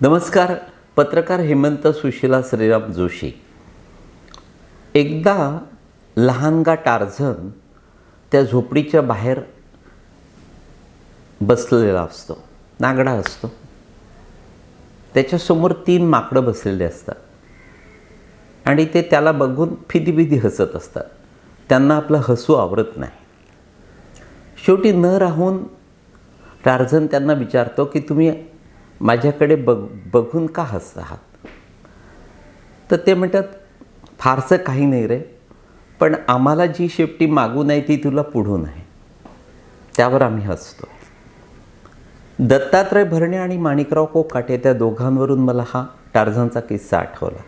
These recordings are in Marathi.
नमस्कार पत्रकार हेमंत सुशीला श्रीराम जोशी. एकदा लहानगा टार्झन त्या झोपडीच्या बाहेर बसलेला असतो नागडा असतो. त्याच्यासमोर तीन माकडं बसलेली असतात. आणि ते त्याला बघून फिदीबिदी हसत असतात. त्यांना आपलं हसू आवरत नाही. शेवटी न राहून टार्झन त्यांना विचारतो की तुम्ही माझ्याकडे बघ बघून का हसत आहात? तर ते म्हणतात फारसं काही नाही रे पण आम्हाला जी शेपटी मागून आहे ती तुला पुढून आहे. त्यावर आम्ही हसतो. दत्तात्रय भरणे आणि माणिकराव कोकाटे त्या दोघांवरून मला हा टार्झनचा किस्सा आठवला.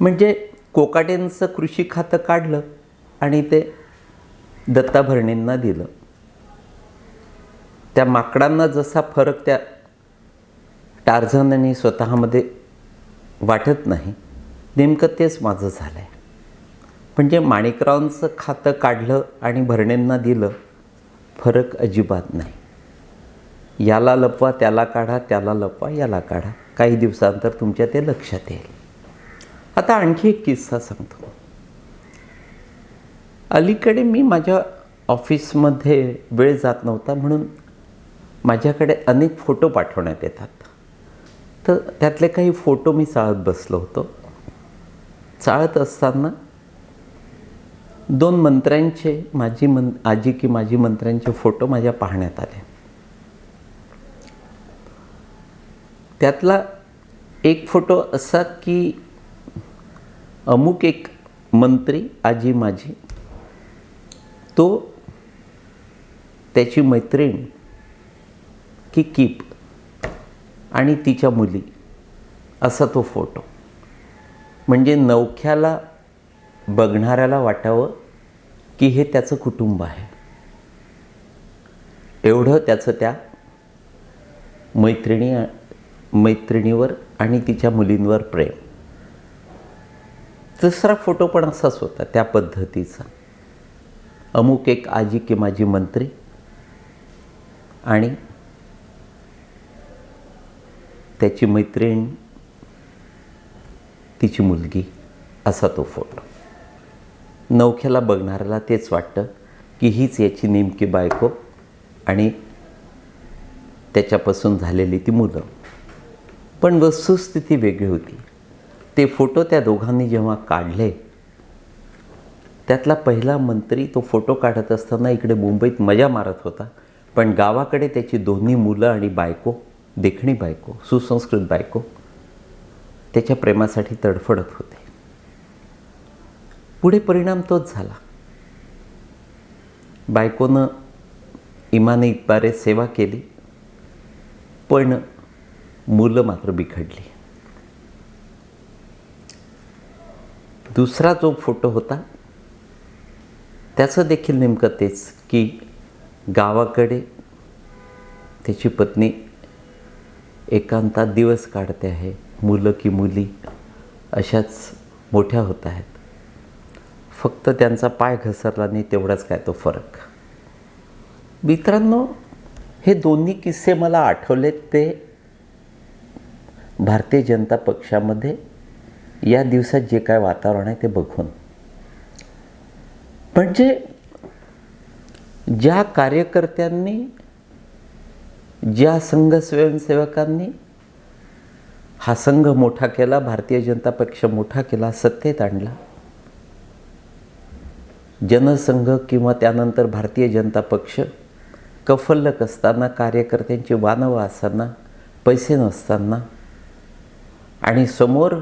म्हणजे कोकाटेंचं कृषी खातं काढलं आणि ते दत्ता भरणेंना दिलं. त्या माकडांना जसा फरक त्या टार्झन आणि स्वतःमध्ये वाटत नाही. नेमकं तेच माझं झालं आहे म्हणजे माणिकरावांचं खातं काढलं आणि भरणेंना दिलं फरक अजिबात नाही. याला लपवा त्याला काढा त्याला लपवा याला काढा. काही दिवसांतर तुमच्या ते लक्षात येईल. आता आणखी एक किस्सा सांगतो. अलीकडे मी माझ्या ऑफिसमध्ये वेळ जात नव्हता म्हणून माझ्याकडे अनेक फोटो पाठवण्यात येतात. तर त्यातले काही फोटो मी चाळत बसलो होतो. चाळत असताना दोन मंत्र्यांचे माझी मं आजी की माझी मंत्र्यांचे फोटो माझ्या पाहण्यात आले. त्यातला एक फोटो असा की अमुक एक मंत्री आजी माझी तो त्याची मैत्रीण की कीप आणि तिच्या मुली. असा तो फोटो. म्हणजे नवख्याला बघणाऱ्याला वाटावं की हे त्याचं कुटुंब आहे. एवढं त्याचं त्या मैत्रिणी मैत्रिणीवर आणि तिच्या मुलींवर प्रेम. दुसरा फोटो पण असाच होता त्या पद्धतीचा. अमुक एक आजी की माझी मंत्री आणि त्याची मैत्रीण तिची मुलगी असा तो फोटो. नवख्याला बघणाऱ्याला तेच वाटतं की हीच याची नेमकी बायको आणि त्याच्यापासून झालेली ती मुलं. पण वस्तुस्थिती वेगळी होती. ते फोटो त्या दोघांनी जेव्हा काढले त्यातला पहिला मंत्री तो फोटो काढत असताना इकडे मुंबईत मजा मारत होता. पण गावाकडे त्याची दोन्ही मुलं आणि बायको देखणी बायको सुसंस्कृत बायको त्याच्या प्रेमासाठी तडफडत होते. पुढे परिणाम तोच झाला. बायकोनं इमाने इतबारे सेवा केली पण मुलं मात्र बिघडली. दुसरा जो फोटो होता त्याचं देखील नेमकं तेच की गावाकडे त्याची पत्नी एकांतात दिवस काढते आहे. मुलं की मुली अशाच मोठ्या होत आहेत. फक्त त्यांचा पाय घसरला नाही तेवढाच काय तो फरक. मित्रांनो हे दोन्ही किस्से मला आठवलेत ते भारतीय जनता पक्षामध्ये या दिवसात जे काय वातावरण आहे ते बघून. म्हणजे ज्या कार्यकर्त्यांनी ज्या संघ स्वयंसेवकांनी हा संघ मोठा केला भारतीय जनता पक्ष मोठा केला सत्तेत आणला जनसंघ किंवा त्यानंतर भारतीय जनता पक्ष कफल्लक असताना कार्यकर्त्यांची वानवं असताना पैसे नसताना आणि समोर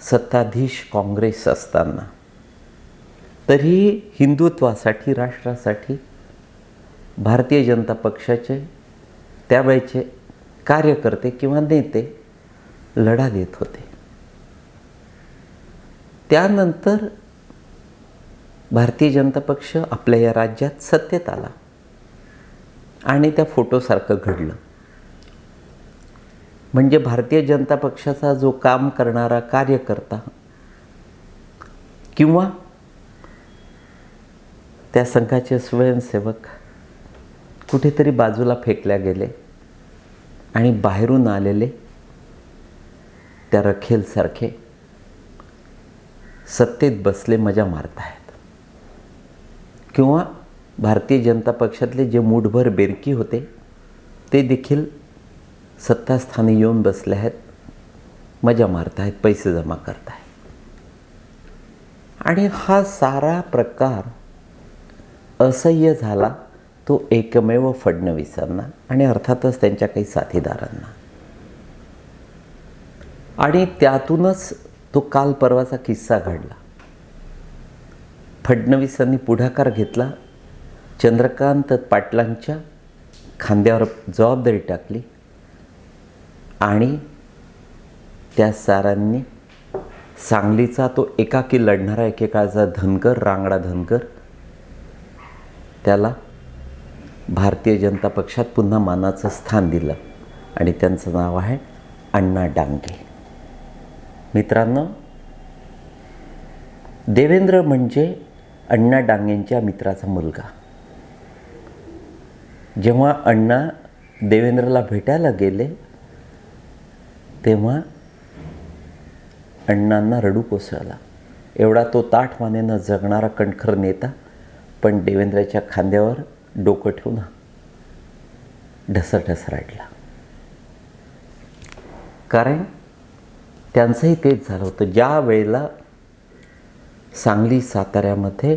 सत्ताधीश काँग्रेस असताना. तरीही हिंदुत्वासाठी राष्ट्रासाठी भारतीय जनता पक्षाचे त्यावेळेचे कार्यकर्ते किंवा नेते लढा देत होते. त्यानंतर भारतीय जनता पक्ष आपल्या या राज्यात सत्तेत आला आणि त्या फोटोसारखं घडलं. म्हणजे भारतीय जनता पक्षाचा जो काम करणारा कार्यकर्ता किंवा त्या संघाचे स्वयंसेवक कुठेतरी बाजूला फेकल्या गेले आणि बाहेरून आलेले त्या रखेलसारखे सत्तेत बसले मजा मारत आहेत किंवा भारतीय जनता पक्षातले जे मूठभर बेरकी होते ते देखील सत्तास्थानी येऊन बसले आहेत मजा मारत आहेत पैसे जमा करत आहेत आणि हा सारा प्रकार असह्य झाला. तो एकमेव फडणवीसांना आणि अर्थातच त्यांच्या काही साथीदारांना. आणि त्यातूनच तो काल परवाचा किस्सा घडला. फडणवीसांनी पुढाकार घेतला. चंद्रकांत पाटलांच्या खांद्यावर जबाबदारी टाकली. आणि त्या सारांनी सांगलीचा तो एकाकी लढणारा एकेकाळचा धनकर रांगडा धनकर त्याला भारतीय जनता पक्षात पुन्हा मानाचं स्थान दिलं आणि त्यांचं नाव आहे अण्णा डांगे. मित्रांनो देवेंद्र म्हणजे अण्णा डांगेंच्या मित्राचा मुलगा. जेव्हा अण्णा देवेंद्रला भेटायला गेले तेव्हा अण्णांना रडू कोसळला. एवढा तो ताठवानेनं जगणारा कणखर नेता पण देवेंद्राच्या खांद्यावर डोकं ठेवून ढसढस रडला कारण त्यांचंही तेच झालं होतं. ज्या वेळेला सांगली साताऱ्यामध्ये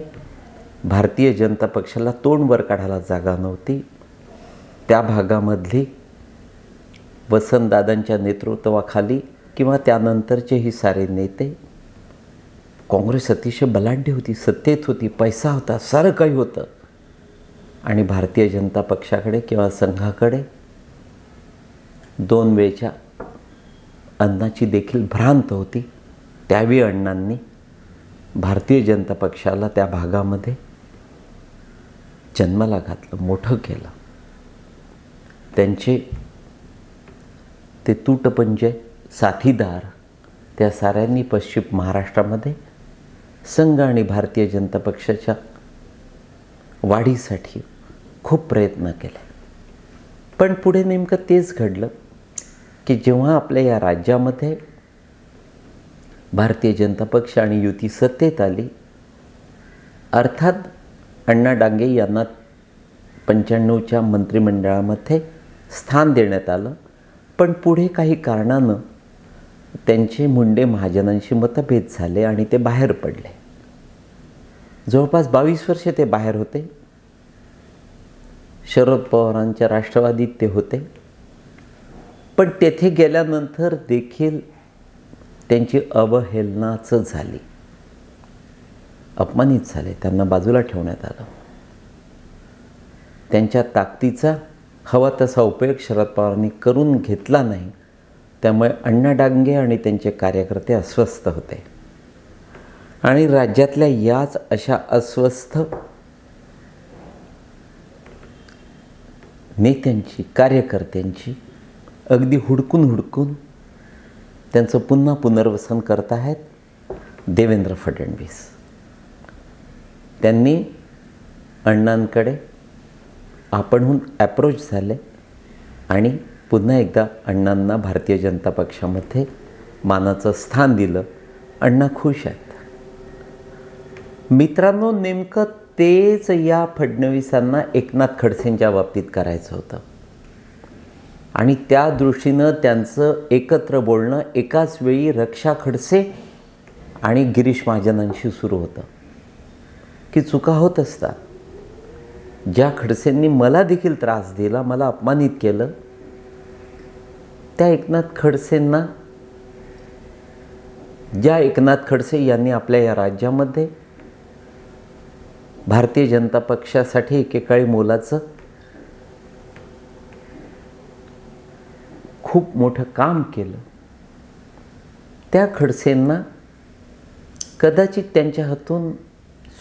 भारतीय जनता पक्षाला तोंड वर काढायला जागा नव्हती त्या भागामधली वसंतदादांच्या नेतृत्वाखाली किंवा त्यानंतरचेही सारे नेते काँग्रेस अतिशय बलाढ्य होती सत्तेत होती पैसा होता सारं काही होतं. आणि भारतीय जनता पक्षाकडे किंवा संघाकडे दोन वेळच्या अन्नाची देखील भ्रांत होती. त्यावेळी अण्णांनी भारतीय जनता पक्षाला त्या भागामध्ये जन्माला घातलं मोठं केलं. त्यांचे ते तूटपंजे साथीदार त्या साऱ्यांनी पश्चिम महाराष्ट्रामध्ये संघ आणि भारतीय जनता पक्षाच्या वाढीसाठी खूप प्रयत्न केले. पण पुढे नेमकं तेच घडलं की जेव्हा आपल्या या राज्यामध्ये भारतीय जनता पक्ष आणि युती सत्तेत आली अर्थात अण्णा डांगे यांना पंच्याण्णवच्या मंत्रिमंडळामध्ये स्थान देण्यात आलं. पण पुढे काही कारणानं त्यांचे मुंडे महाजनांशी मतभेद झाले आणि ते बाहेर पडले. जवळपास बावीस वर्षे ते बाहेर होते. शरद पवारांच्या राष्ट्रवादीत ते होते. पण तेथे गेल्यानंतर देखील त्यांची अवहेलनाच झाली. अपमानित झाले. त्यांना बाजूला ठेवण्यात आलं. त्यांच्या ताकदीचा हवा तसा उपयोग शरद पवारांनी करून घेतला नाही. त्यामुळे अण्णा डांगे आणि त्यांचे कार्यकर्ते अस्वस्थ होते. आणि राज्यातल्या याच अशा अस्वस्थ नेत्यांची कार्यकर्त्यांची अगदी हुडकून हुडकून त्यांचं पुन्हा पुनर्वसन करत आहेत देवेंद्र फडणवीस. त्यांनी अण्णांकडे आपणहून ॲप्रोच झाले आणि पुन्हा एकदा अण्णांना भारतीय जनता पक्षामध्ये मानाचं स्थान दिलं. अण्णा खुश आहेत. मित्रांनो नेमकं तेच या फडणवीसांना एकनाथ खडसेंच्या बाबतीत करायचं होतं. आणि त्या दृष्टीनं त्यांचं एकत्र बोलणं एकाच वेळी रक्षा खडसे आणि गिरीश महाजनांशी सुरू होतं. की चुका होत असतात. ज्या खडसेंनी मला देखील त्रास दिला मला अपमानित केलं त्या एकनाथ खडसेंना ज्या एकनाथ खडसे यांनी आपल्या या राज्यामध्ये भारतीय जनता पक्षासाठी एकेकाळी मोलाचं खूप मोठं काम केलं. त्या खडसेंना कदाचित त्यांच्या हातून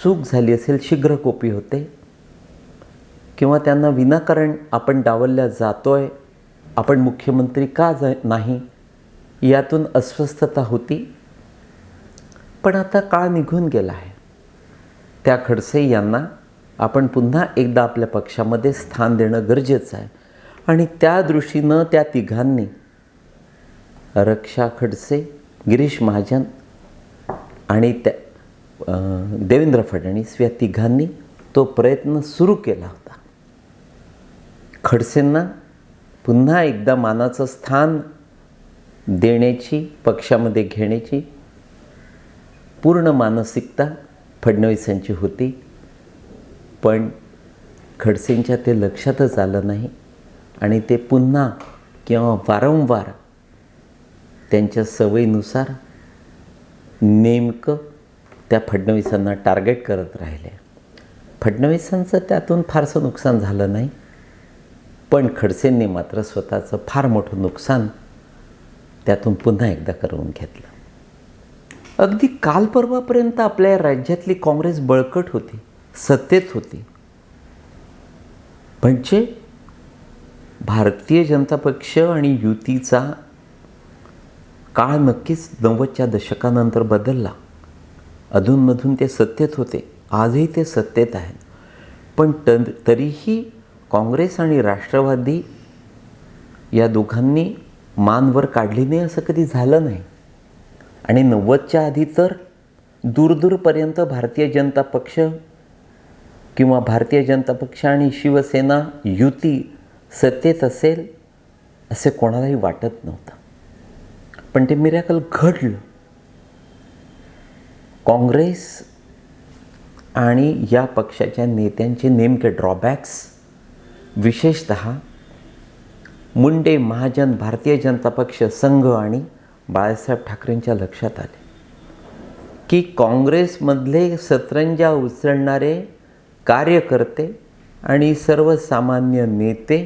चूक झाली असेल शीघ्रकोपी होते. किंवा त्यांना विनाकारण आपण डावलल्या जातोय आपण मुख्यमंत्री का जा नाही यातून अस्वस्थता होती. पण आता काळ निघून गेला आहे. त्या खडसे यांना आपण पुन्हा एकदा आपल्या पक्षामध्ये स्थान देणं गरजेचं आहे. आणि त्या दृष्टीनं त्या तिघांनी रक्षा खडसे गिरीश महाजन आणि त्या देवेंद्र फडणवीस या तिघांनी तो प्रयत्न सुरू केला होता. खडसेंना पुन्हा एकदा मानाचं स्थान देण्याची पक्षामध्ये घेण्याची पूर्ण मानसिकता फडणवीसांची होती. पण खडसेंच्या ते लक्षातच आलं नाही आणि ते पुन्हा किंवा वारंवार त्यांच्या सवयीनुसार नेमकं त्या फडणवीसांना टार्गेट करत राहिले. फडणवीसांचं त्यातून फारसं नुकसान झालं नाही. पण खडसेंनी मात्र स्वतःचं फार मोठं नुकसान त्यातून पुन्हा एकदा करून घेतलं. अगदी काल परवापर्यंत आपल्या राज्यातली काँग्रेस बळकट होती सत्तेत होती. म्हणजे भारतीय जनता पक्ष आणि युतीचा काळ नक्कीच नव्वदच्या दशकानंतर बदलला. अधूनमधून ते सत्तेत होते आजही ते सत्तेत आहेत. पण त तरीही काँग्रेस आणि राष्ट्रवादी या दोघांनी मानवर काढली नाही असं कधी झालं नाही. आणि नव्वदच्या आधी तर दूरदूरपर्यंत भारतीय जनता पक्ष किंवा भारतीय जनता पक्ष आणि शिवसेना युती सत्तेत असेल असे कोणालाही वाटत नव्हतं. पण ते मिरॅकल घडलं. काँग्रेस आणि या पक्षाच्या नेत्यांचे नेमके ड्रॉबॅक्स विशेषत मुंडे महाजन भारतीय जनता पक्ष संघ आणि बाळासाहेब ठाकरेंच्या लक्षात आले की काँग्रेसमधले सतरंजा उचलणारे कार्यकर्ते आणि सर्वसामान्य नेते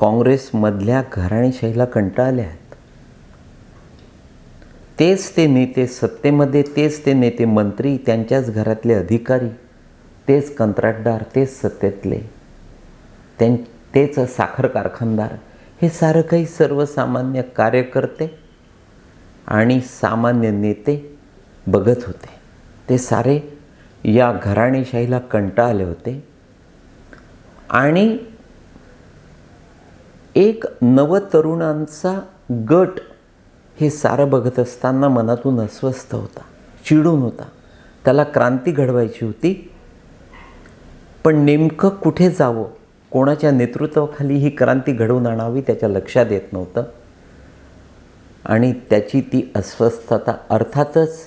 काँग्रेसमधल्या घराणेशाहीला कंटाळले आहेत. तेच ते नेते सत्तेमध्ये तेच ते नेते मंत्री त्यांच्याच घरातले अधिकारी तेच कंत्राटदार तेच सत्तेतले त्यां तेच साखर कारखानदार हे सारं काही सर्वसामान्य कार्यकर्ते आणि सामान्य नेते बघत होते. ते सारे या घराणेशाहीला कंटाळले होते. आणि एक नवतरुणांचा गट हे सारं बघत असताना मनातून अस्वस्थ होता चिडून होता. त्याला क्रांती घडवायची होती. पण नेमकं कुठे जावं? कोणाच्या नेतृत्वाखाली ही क्रांती घडवून आणावी त्याच्या लक्षात येत नव्हतं. आणि त्याची ती अस्वस्थता अर्थातच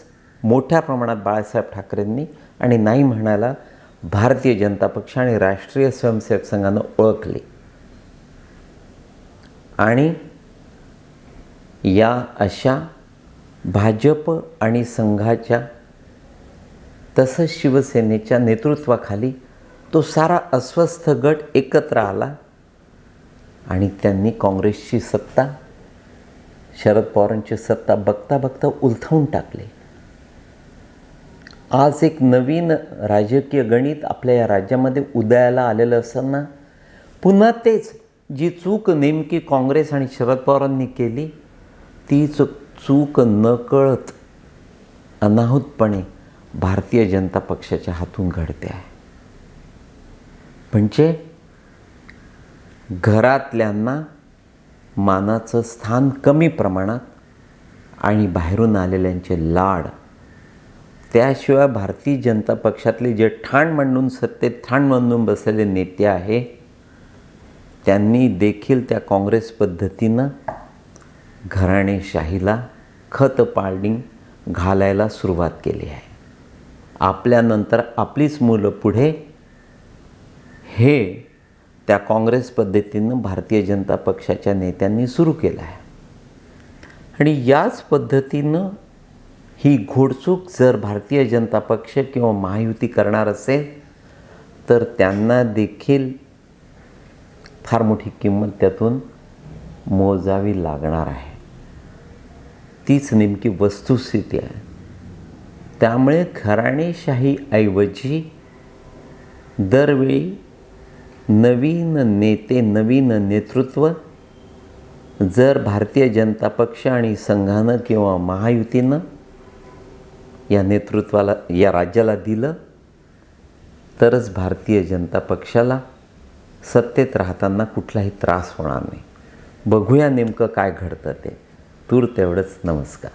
मोठ्या प्रमाणात बाळासाहेब ठाकरेंनी आणि नाही म्हणायला भारतीय जनता पक्ष आणि राष्ट्रीय स्वयंसेवक संघानं ओळखली. आणि या अशा भाजप आणि संघाच्या तसंच शिवसेनेच्या नेतृत्वाखाली तो सारा अस्वस्थ गट एकत्र आला आणि त्यांनी काँग्रेसची सत्ता शरद पवारांची सत्ता बघता बघता उलथवून टाकली. आज एक नवीन राजकीय गणित आपल्या या राज्यामध्ये उदयाला आलेलं असताना पुन्हा तेच जी चूक नेमकी काँग्रेस आणि शरद पवारांनी केली ती चूक चूक नकळत अनाहूतपणे भारतीय जनता पक्षाच्या हातून घडते आहे. म्हणजे घरातल्यांना मानाचं स्थान कमी प्रमाणात आणि बाहेरून आलेल्यांचे लाड. त्याशिवाय भारतीय जनता पक्षातले जे ठाण मांडून सत्तेत ठाण मांडून बसलेले नेते आहे त्यांनी देखील त्या काँग्रेस पद्धतीनं घराणेशाहीला खत पाळणी घालायला सुरुवात केली आहे. आपल्यानंतर आपलीच मुलं पुढे हे त्या काँग्रेस पद्धतीनं भारतीय जनता पक्षाच्या नेत्यांनी सुरू केलं आहे. आणि याच पद्धतीनं ही घोडचूक जर भारतीय जनता पक्ष किंवा महायुती करणार असेल तर त्यांना देखील फार मोठी किंमत त्यातून मोजावी लागणार आहे. तीच नेमकी वस्तुस्थिती आहे. त्यामुळे घराणेशाहीऐवजी दरवेळी नवीन नेते नवीन नेतृत्व जर भारतीय जनता पक्ष आणि संघानं किंवा महायुतीनं या नेतृत्वाला या राज्याला दिलं तरच भारतीय जनता पक्षाला सत्तेत राहताना कुठलाही त्रास होणार नाही. बघूया नेमकं काय घडतं ते. तूर तेवढंच. नमस्कार.